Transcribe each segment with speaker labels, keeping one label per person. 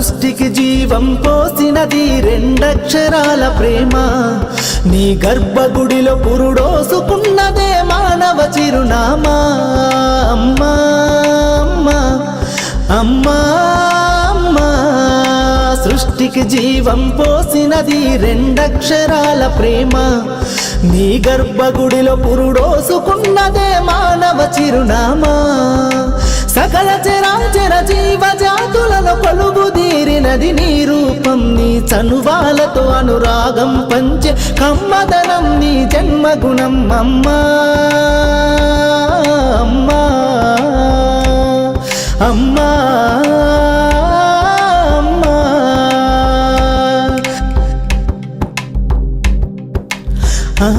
Speaker 1: సృష్టికి జీవం పోసినది రెండక్షరాల ప్రేమ. నీ గర్భగుడిలో పురుడోసుకున్నదే మానవ చిరునామా. అమ్మా అమ్మా అమ్మా అమ్మా. సృష్టికి జీవం పోసినది రెండక్షరాల ప్రేమ. నీ గర్భగుడిలో పురుడోసుకున్నదే మానవ చిరునామా. సకల చరాచర జీవజాతుల నది నీ రూపం నీ చనువాలతో అనురాగం పంచే కమ్మదనం నీ జన్మగుణం. అమ్మా అమ్మా అమ్మా అమ్మా. ఆ,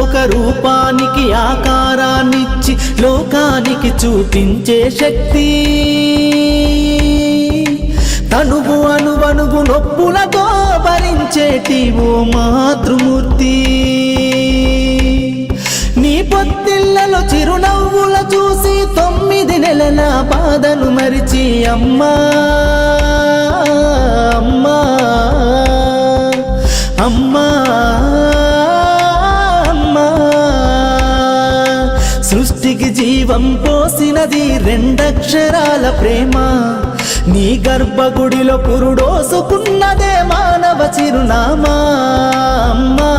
Speaker 1: ఒక రూపానికి ఆకారాన్నిచ్చి లోకానికి చూపించే శక్తి. తనువు అనువనుగు నొప్పులతో భరించేటి ఓ మాతృమూర్తి. నీ పొత్తిళ్ళలో చిరునవ్వుల చూసి తొమ్మిది నెలల బాధను మరిచి అమ్మా. జీవం పోసినది రెండక్షరాల ప్రేమ. నీ గర్భగుడిలో పురుడోసుకున్నదే మానవ చిరునామా. అమ్మా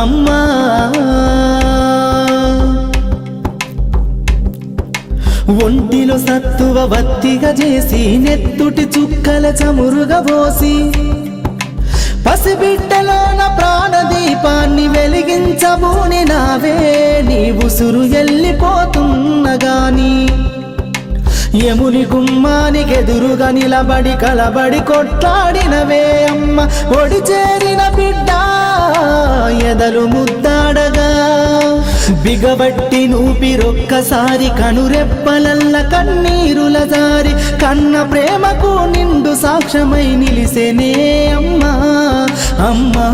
Speaker 1: అమ్మా. ఒంటిలో సత్తువ వత్తిగా చేసి నెత్తుటి చుక్కల చమురుగా పోసి పసిబిడ్డలోన ప్రాణదీపాన్ని వెలిగించబూని నావే. ఉసురు ఎల్లిపోతున్నగాని యముని గుమ్మానికి ఎదురుగా నిలబడి కలబడి కొట్లాడినవే అమ్మ. ఒడి చేరిన బిడ్డ ఎదలు ముద్దాడగా. బిగబట్టి నూపిరొక్కసారి కనురెప్పలల్ల కన్నీరుల జారి. కన్న ప్రేమకు నిండు సాక్ష్యమై నిలిసేనే అమ్మా అమ్మా.